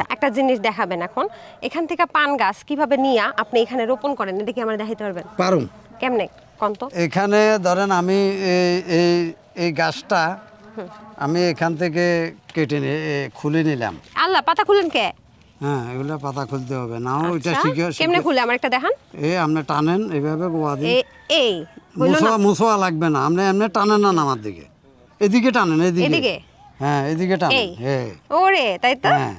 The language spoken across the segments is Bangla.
আচ্ছা একটা জিনিস দেখাবেন এখন। এখান থেকে পান গাছ কীভাবে নিয়ে আপনি এখানে রোপণ করেন? এটা কি আমরা দেখাইতে পারবেন? পারুম। কেমনে? কোন তো এখানে ধরেন আমি এই এই গাছটা আমি এখান থেকে কেটে খুলে নিলাম। আল্লাহ পাতা খুলেন কে? হ্যাঁ এগুলো পাতা খুলতে হবে নাও ওইটা আচ্ছা, শিখে কেমনে খুলে? আমার একটা দেখান। এই আপনি টানেন এইভাবে গোয়া দিন। এই মুসোয়া মুসোয়া লাগবে না আপনি এমনি টানেন না আমার দিকে। এদিকে টানেন এদিকে। এদিকে? হ্যাঁ এদিকে টানেন? হ্যাঁ। ওরে তাই তো? হ্যাঁ।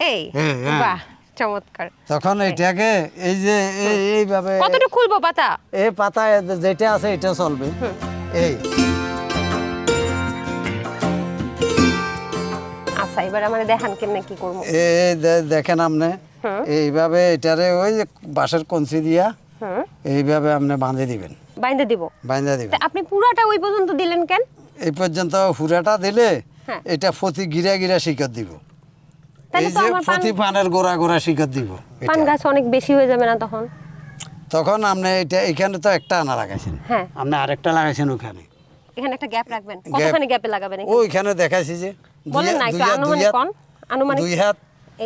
এই হ্যাঁ, হ্যাঁ। বাহ চমৎকার। তখন এটাকে এই যে এইভাবে কতটুকু খুলবো পাতা? এই পাতায় যেটা আছে এটা চলবে। এই। আচ্ছা এবার আমার দেখান কেমনে কি করব। এই দেখেন আপনি। এইভাবে এটারে ওই যে বাঁশের কঞ্চি দিয়া এইভাবে আপনি বাঁধে দিবেন। বাইন্দে দিব। দিবেন। আপনি পুরাটা ওই পর্যন্ত দিলেন কেন? এই পর্যন্ত হুরাটা দিলে হ্যাঁ। এটা প্রতি গিরা গিরা শিকড় দিব। এই তো যে আমার প্রতি পানের গোড়া গোড়া শিকড় দিব পান গাছ অনেক বেশি হয়ে যাবে না তখন? তখন আপনি এটা এখানে তো একটা আনা লাগাইছেন। হ্যাঁ। আপনি আরেকটা লাগাইছেন ওখানে। এখানে একটা গ্যাপ রাখবেন। কতখানি গ্যাপে লাগাবেন ওইখানে দেখাইছি যে বলেন না একটু আনুমানিক কোন। আনুমানিক দুই হাত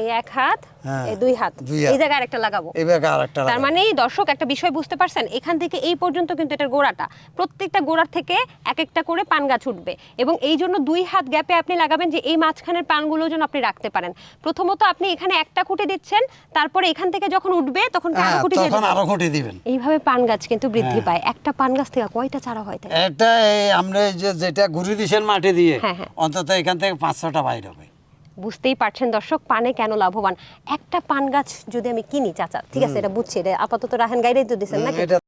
এই এক হাত হ্যাঁ, এই দুই হাত। এই জায়গায় একটা লাগাবো। এইভাবে আরেকটা তার মানে দর্শক একটা বিষয় বুঝতে পারছেন এখান থেকে এই পর্যন্ত কিন্তু এটার গোড়াটা। প্রত্যেকটা গোড়ার থেকে এক একটা করে পান গাছ উঠবে। এবং এই জন্য দুই হাত গ্যাপে আপনি লাগাবেন যে এই মাঝখানের পানগুলো যেন আপনি রাখতে পারেন। প্রথমত আপনি এখানে একটা খুঁটে দিচ্ছেন তারপরে এখান থেকে যখন উঠবে তখন আরও হ্যাঁ খুঁটে তখন। আরও খুঁটি দিবেন। এইভাবে পান গাছ কিন্তু বৃদ্ধি হ্যাঁ। পায়। একটা পান গাছ থেকে কয়টা চারা হয় এটা এই আমরা যে যেটা ঘুরি দিছেন মাটি দিয়ে। অন্তত এখান থেকে পাঁচ ছটা বাইর হবে। বুঝতেই পারছেন দর্শক পানে কেন লাভবান? একটা পান গাছ যদি আমি কিনি চাচা ঠিক আছে এটা বুঝছি এটা আপাতত রাহেন গাইডেই তো দিচ্ছেন নাকি? এটা